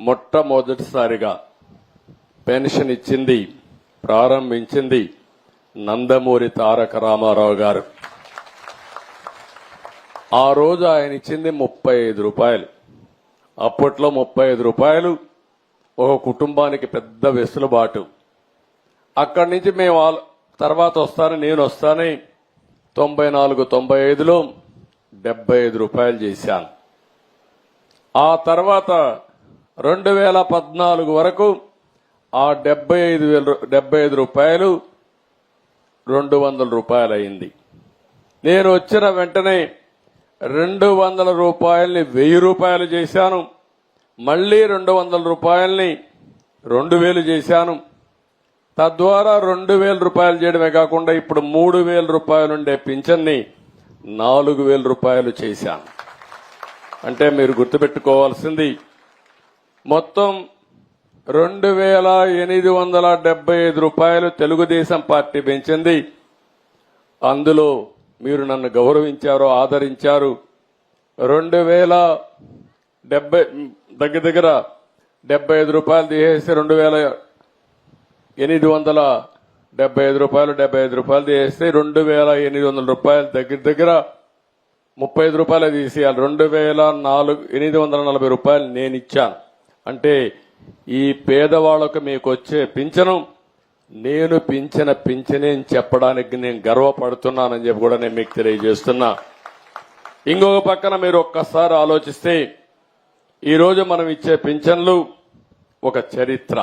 మొట్టమొదటిసారిగా పెన్షన్ ఇచ్చింది ప్రారంభించింది నందమూరి తారక రామారావు గారు. ఆ రోజు ఆయన ఇచ్చింది ముప్పై ఐదు రూపాయలు. అప్పట్లో ముప్పై ఐదు రూపాయలు ఒక కుటుంబానికి పెద్ద వెసులుబాటు. అక్కడి నుంచి మేము తర్వాత వస్తాను నేను వస్తానని తొంభై నాలుగు తొంభై ఐదులో డెబ్బై ఐదు రూపాయలు చేశాను. ఆ తర్వాత రెండు వేల పద్నాలుగు వరకు ఆ డెబ్బై ఐదు వేల డెబ్బై ఐదు రూపాయలు రెండు వందల రూపాయలు అయింది నేను వచ్చిన వెంటనే రెండు వందల రూపాయల్ని వెయ్యి రూపాయలు చేశాను. మళ్ళీ రెండు వందల రూపాయల్ని రెండు వేలు చేశాను. తద్వారా రెండు వేల రూపాయలు చేయడమే కాకుండా ఇప్పుడు మూడు వేల రూపాయలు ఉండే పింఛన్ని నాలుగు వేల రూపాయలు చేశాను. అంటే మీరు గుర్తుపెట్టుకోవాల్సింది మొత్తం రెండు వేల ఎనిమిది వందల డెబ్బై ఐదు రూపాయలు తెలుగుదేశం పార్టీ పెంచింది. అందులో మీరు నన్ను గౌరవించారు ఆదరించారు. రెండు వేల డెబ్బై దగ్గర దగ్గర డెబ్బై ఐదు రూపాయలు తీసేసి రెండు వేల ఎనిమిది వందల డెబ్బై ఐదు రూపాయలు డెబ్బై ఐదు రూపాయలు తీసేస్తే రెండు వేల ఎనిమిది వందల రూపాయలు దగ్గర దగ్గర ముప్పై ఐదు రూపాయలు తీసేయాలి. రెండు వేల నాలుగు ఎనిమిది వందల నలభై రూపాయలు నేను ఇచ్చాను. అంటే ఈ పేదవాళ్ళకు మీకు వచ్చే పింఛను నేను పింఛన పింఛనే అని చెప్పడానికి నేను గర్వపడుతున్నానని చెప్పి కూడా నేను మీకు తెలియజేస్తున్నా. ఇంకొక పక్కన మీరు ఒక్కసారి ఆలోచిస్తే ఈరోజు మనం ఇచ్చే పింఛన్లు ఒక చరిత్ర.